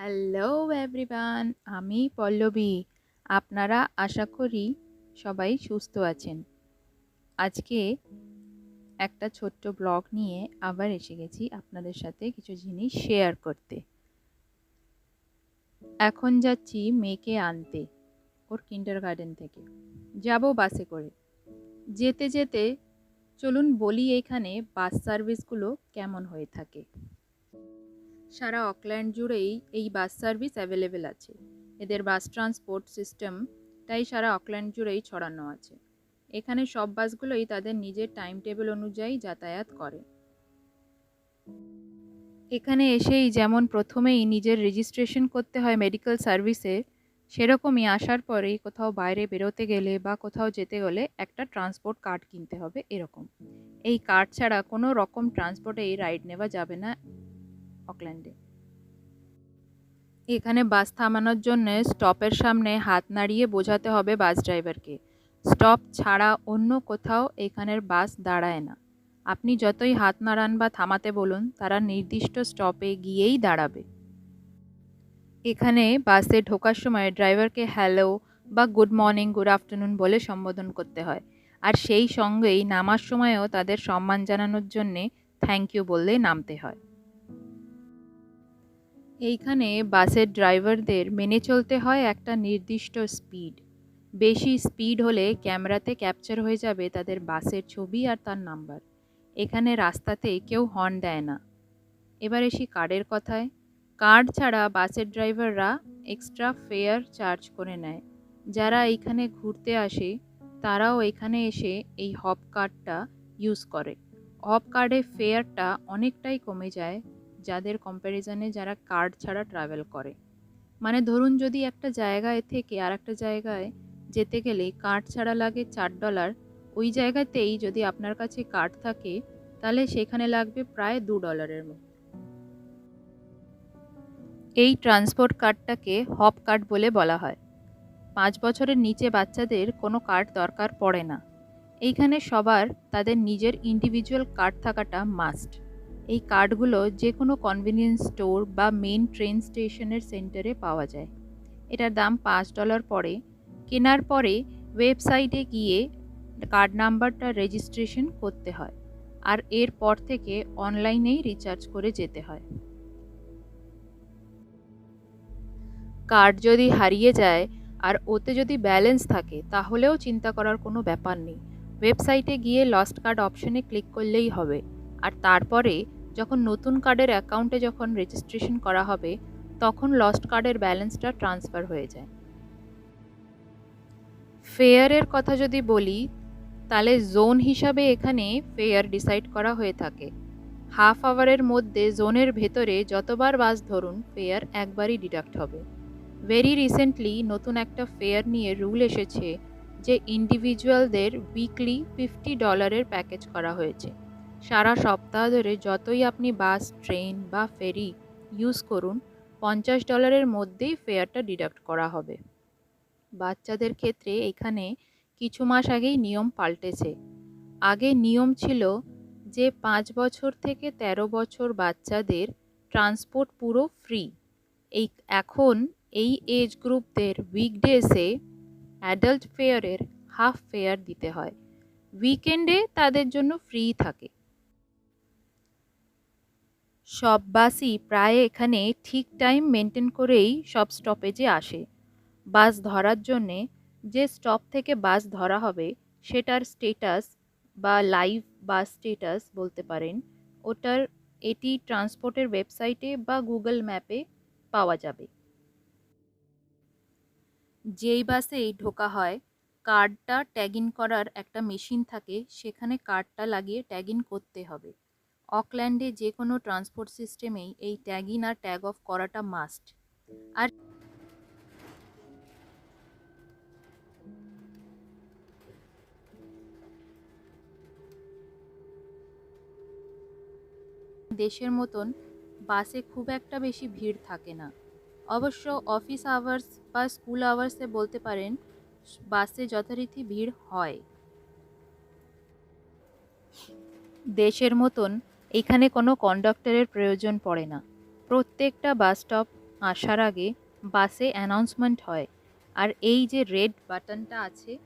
Hello everyone আমি পল্লবী। আপনারা আশা করি সবাই সুস্থ আছেন। আজকে একটা ছোট্ট ব্লগ নিয়ে আবার এসে গেছি আপনাদের সাথে কিছু জিনিস শেয়ার করতে। এখন যাচ্ছি মেয়েকে আনতে, ওর কিন্ডার গার্ডেন থেকে। যাব বাসে করে। যেতে যেতে চলুন বলি এখানে বাস সার্ভিসগুলো কেমন হয়ে থাকে। সারা অকল্যান্ড জুড়েই এই বাস সার্ভিস অ্যাভেলেবেল আছে। এদের বাস ট্রান্সপোর্ট সিস্টেম তাই সারা অকল্যান্ড জুড়েই ছড়ানো আছে। এখানে সব বাসগুলোই তাদের নিজের টাইম টেবিল অনুযায়ী যাতায়াত করে। এখানে এসেই যেমন প্রথমেই নিজের রেজিস্ট্রেশন করতে হয় মেডিকেল সার্ভিসে, সেরকমই আসার পরেই কোথাও বাইরে বেরোতে গেলে বা কোথাও যেতে গেলে একটা ট্রান্সপোর্ট কার্ড কিনতে হবে এরকম। এই কার্ড ছাড়া কোনো রকম ট্রান্সপোর্টে এই রাইড নেওয়া যাবে না অকল্যান্ডে। এখানে বাস থামানোর জন্য স্টপের সামনে হাত নাড়িয়ে বোঝাতে হবে বাস ড্রাইভারকে। স্টপ ছাড়া অন্য কোথাও এখানের বাস দাঁড়ায় না। আপনি যতই হাত নাড়ান বা থামাতে বলুন, তারা নির্দিষ্ট স্টপে গিয়েই দাঁড়াবে। এখানে বাসে ঢোকার সময় ড্রাইভারকে হ্যালো বা গুড মর্নিং, গুড আফটারনুন বলে সম্বোধন করতে হয়। আর সেই সঙ্গেই নামার সময়ও তাদের সম্মান জানানোর জন্যে থ্যাংক ইউ বললেই নামতে হয়। এইখানে বাসের ড্রাইভারদের মেনে চলতে হয় একটা নির্দিষ্ট স্পিড। বেশি স্পিড হলে ক্যামেরাতে ক্যাপচার হয়ে যাবে তাদের বাসের ছবি আর তার নাম্বার। এখানে রাস্তাতে কেউ হর্ন দেয় না। এবার এসি কার্ডের কথায়। কার্ড ছাড়া বাসের ড্রাইভাররা এক্সট্রা ফেয়ার চার্জ করে নেয়। যারা এইখানে ঘুরতে আসে, তারাও এখানে এসে এই হপ কার্ডটা ইউজ করে। হপ কার্ডে ফেয়ারটা অনেকটাই কমে যায়। যাদের কম্প্যারিজনে যারা কার্ড ছাড়া ট্রাভেল করে। মানে ধরুন যদি একটা জায়গায় থেকে আর একটা জায়গায় যেতে গেলে কার্ড ছাড়া লাগে চার ডলার ওই জায়গাতেই যদি আপনার কাছে কার্ড থাকে, তাহলে সেখানে লাগবে প্রায় দু ডলারের মতো। এই ট্রান্সপোর্ট কার্ডটাকে হপ কার্ড বলে বলা হয়। পাঁচ বছরের নিচে বাচ্চাদের কোনো কার্ড দরকার পড়ে না। এইখানে সবার তাদের নিজের ইন্ডিভিজুয়াল কার্ড থাকাটা মাস্ট এই কার্ডগুলো যে কোনো কনভিনিয়েন্স স্টোর বা মেন ট্রেন স্টেশনের সেন্টারে পাওয়া যায়। এটার দাম পাঁচ ডলার পড়ে। কেনার পরে ওয়েবসাইটে গিয়ে কার্ড নাম্বারটা রেজিস্ট্রেশন করতে হয়। আর এরপর থেকে অনলাইনেই রিচার্জ করে যেতে হয়। কার্ড যদি হারিয়ে যায় আর ওতে যদি ব্যালেন্স থাকে, তাহলেও চিন্তা করার কোনো ব্যাপার নেই। ওয়েবসাইটে গিয়ে লস্ট কার্ড অপশনে ক্লিক করলেই হবে। আর তারপরে যখন নতুন কার্ডের অ্যাকাউন্টে যখন রেজিস্ট্রেশন করা হবে, তখন লস্ট কার্ডের ব্যালেন্সটা ট্রান্সফার হয়ে যায়। ফেয়ারের কথা যদি বলি, তাহলে জোন হিসাবে এখানে ফেয়ার ডিসাইড করা হয়ে থাকে। হাফ আওয়ারের মধ্যে জোনের ভেতরে যতবার বাস ধরুন ফেয়ার একবারই ডিডাক্ট হবে। ভেরি রিসেন্টলি নতুন একটা ফেয়ার নিয়ে রুল এসেছে যে ইন্ডিভিজুয়ালদের উইকলি ফিফটি ডলারের প্যাকেজ করা হয়েছে। সারা সপ্তাহ ধরে যতই আপনি বাস, ট্রেন বা ফেরি ইউজ করুন, পঞ্চাশ ডলারের মধ্যেই ফেয়ারটা ডিডাক্ট করা হবে। বাচ্চাদের ক্ষেত্রে এখানে কিছু মাস আগেই নিয়ম পাল্টেছে। আগে নিয়ম ছিল যে পাঁচ বছর থেকে ১৩ বছর বাচ্চাদের ট্রান্সপোর্ট পুরো ফ্রি এই এখন এই এজ গ্রুপদের উইকডেসে অ্যাডাল্ট ফেয়ারের হাফ ফেয়ার দিতে হয়। উইকেন্ডে তাদের জন্য ফ্রি থাকে। সব বাসই প্রায় এখানে ঠিক টাইম মেনটেন করেই সব স্টপেজে আসে। বাস ধরার জন্যে যে স্টপ থেকে বাস ধরা হবে, সেটার স্টেটাস বা লাইভ বাস স্টেটাস বলতে পারেন, ওটার এটি ট্রান্সপোর্টের ওয়েবসাইটে বা গুগল ম্যাপে পাওয়া যাবে। যেই বাসেই ঢোকা হয় কার্ডটা ট্যাগ ইন করার একটা মেশিন থাকে, সেখানে কার্ডটা লাগিয়ে ট্যাগ ইন করতে হবে। অকল্যান্ডে যে কোনো ট্রান্সপোর্ট সিস্টেমেই এই ট্যাগ ইন আর ট্যাগ অফ করাটা মাস্ট। আর দেশের মতন বাসে খুব একটা বেশি ভিড় থাকে না। অবশ্য অফিস আওয়ার্স বা স্কুল আওয়ার্সে বলতে পারেন, বাসে যথারীতি ভিড় হয়। দেশের মতন এখানে কোনো কন্ডাক্টরের প্রয়োজন পড়ে না। প্রত্যেকটা বাস স্টপ আসার আগে বাসে অ্যানাউন্সমেন্ট হয়। আর এই যে রেড বাটনটা আছে,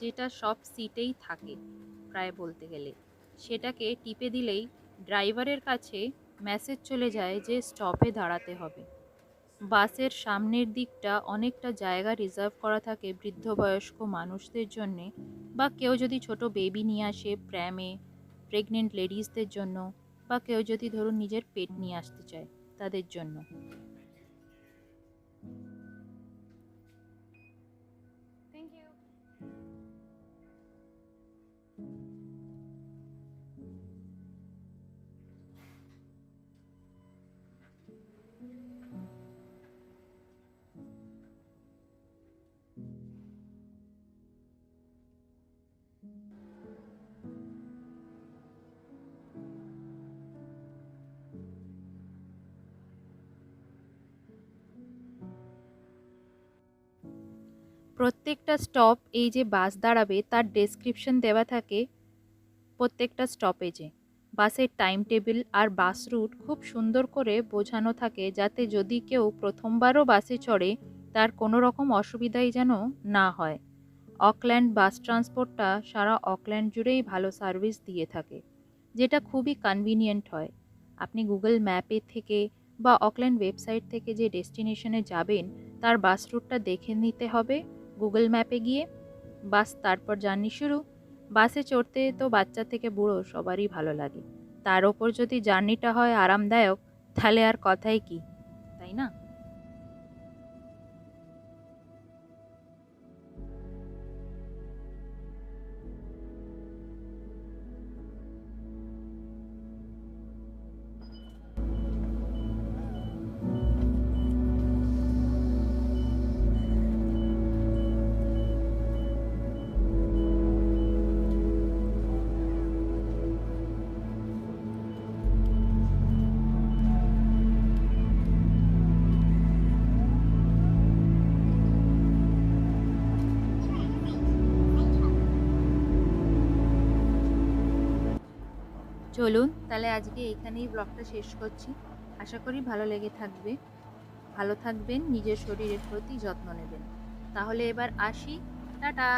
যেটা সব সিটেই থাকে প্রায় বলতে গেলে, সেটাকে টিপে দিলেই ড্রাইভারের কাছে মেসেজ চলে যায় যে স্টপে দাঁড়াতে হবে। বাসের সামনের দিকটা অনেকটা জায়গা রিজার্ভ করা থাকে বৃদ্ধ বয়স্ক মানুষদের জন্যে বা কেউ যদি ছোট বেবি নিয়ে আসে প্র্যামে প্রেগনেন্ট লেডিসদের জন্য বা কেউ যদি ধরুন নিজের পেট নিয়ে আসতে চায় তাদের জন্য। প্রত্যেকটা স্টপ এই যে বাস দাঁড়াবে, তার ডেসক্রিপশন দেওয়া থাকে প্রত্যেকটা স্টপেজে বাসের টাইম টেবিল আর বাস রুট খুব সুন্দর করে বোঝানো থাকে যাতে যদি কেউ প্রথমবারও বাসে চড়ে, তার কোনো রকম অসুবিধাই যেন না হয়। অকল্যান্ড বাস ট্রান্সপোর্টটা সারা অকল্যান্ড জুড়েই ভালো সার্ভিস দিয়ে থাকে, যেটা খুবই কনভিনিয়েন্ট হয়। আপনি গুগল ম্যাপে থেকে বা অকল্যান্ড ওয়েবসাইট থেকে যে ডেস্টিনেশনে যাবেন, তার বাস রুটটা দেখে নিতে হবে গুগল ম্যাপে গিয়ে। বাস তারপর জার্নি শুরু। বাসে চড়তে তো বাচ্চা থেকে বুড়ো, সবারই ভালো লাগে। তার ওপর যদি জার্নিটা হয় আরামদায়ক, তাহলে আর কথাই কি, তাই না? চলুন, তাহলে আজকে এখানেই ব্লগটা শেষ করছি। আশা করি ভালো লেগে থাকবে। ভালো থাকবেন, নিজের শরীরের প্রতি যত্ন নেবেন। তাহলে এবার আসি। টাটা!